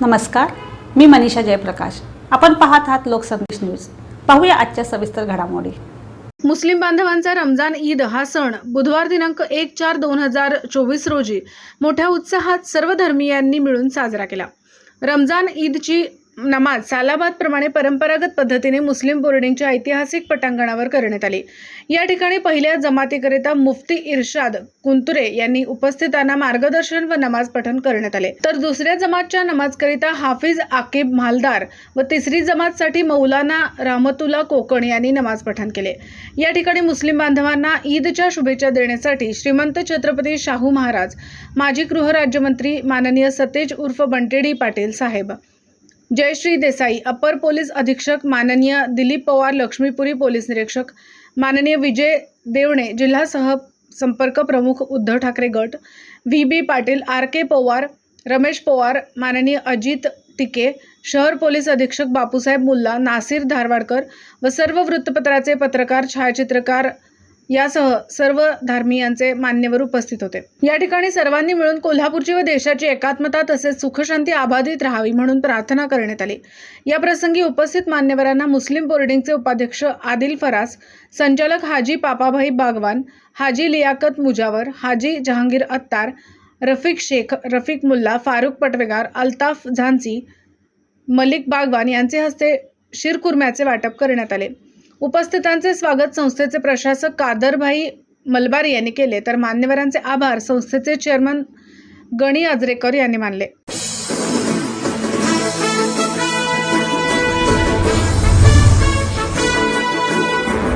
नमस्कार मी मनीषा जयप्रकाश. आपण पाहत आहात लोकसंदेश न्यूज. पाहूया आजच्या सविस्तर घडामोडी. मुस्लिम बांधवांचा रमजान ईद हा सण बुधवार दिनांक एक चार दोन हजार चोवीस रोजी मोठ्या उत्साहात सर्व धर्मियांनी मिळून साजरा केला. रमजान ईदची नमाज सालाबादप्रमाणे परंपरागत पद्धतीने मुस्लिम बोर्डिंगच्या ऐतिहासिक पटांगणावर करण्यात आली. या ठिकाणी पहिल्या जमातीकरिता मुफ्ती इर्शाद कुंतुरे यांनी उपस्थितांना मार्गदर्शन व नमाज पठण करण्यात आले. तर दुसऱ्या जमातच्या नमाजकरिता हाफिज आकिब मालदार व तिसरी जमातसाठी मौलाना रामतुला कोकण यांनी नमाज पठण केले. या ठिकाणी मुस्लिम बांधवांना ईदच्या शुभेच्छा देण्यासाठी श्रीमंत छत्रपती शाहू महाराज माजी गृहराज्यमंत्री माननीय सतेज उर्फ बंटेडी पाटील साहेब जयश्री देसाई अपर पोलीस अधीक्षक माननीय दिलीप पवार लक्ष्मीपुरी पोलीस निरीक्षक माननीय विजय देवणे जिल्हा सह संपर्क प्रमुख उद्धव ठाकरे गट V B Patil R K Pawar Ramesh Pawar माननीय अजित टिके शहर पोलीस अधीक्षक बापूसाहेब मुल्ला नासिर धारवाडकर व सर्व वृत्तपत्राचे पत्रकार छायाचित्रकार यासह सर्व धार्मियांचे मान्यवर उपस्थित होते. या ठिकाणी सर्वांनी मिळून कोल्हापूरची व देशाची एकात्मता तसेच सुखशांती अबाधित राहावी म्हणून प्रार्थना करण्यात आली. या प्रसंगी उपस्थित मान्यवरांना मुस्लिम बोर्डिंगचे उपाध्यक्ष आदिल फरास संचालक हाजी पापाभाई बागवान हाजी लियाकत मुजावर हाजी जहांगीर अत्तार रफिक शेख रफिक मुल्ला फारुक पटवेगार अल्ताफ झांसी मलिक बागवान यांचे हस्ते शिरकुर्म्याचे वाटप करण्यात आले. उपस्थितांचे स्वागत संस्थेचे प्रशासक कादरभाई मलबार यांनी केले. तर मान्यवरांचे आभार संस्थेचे चेअरमन गणी आजरेकर यांनी मानले.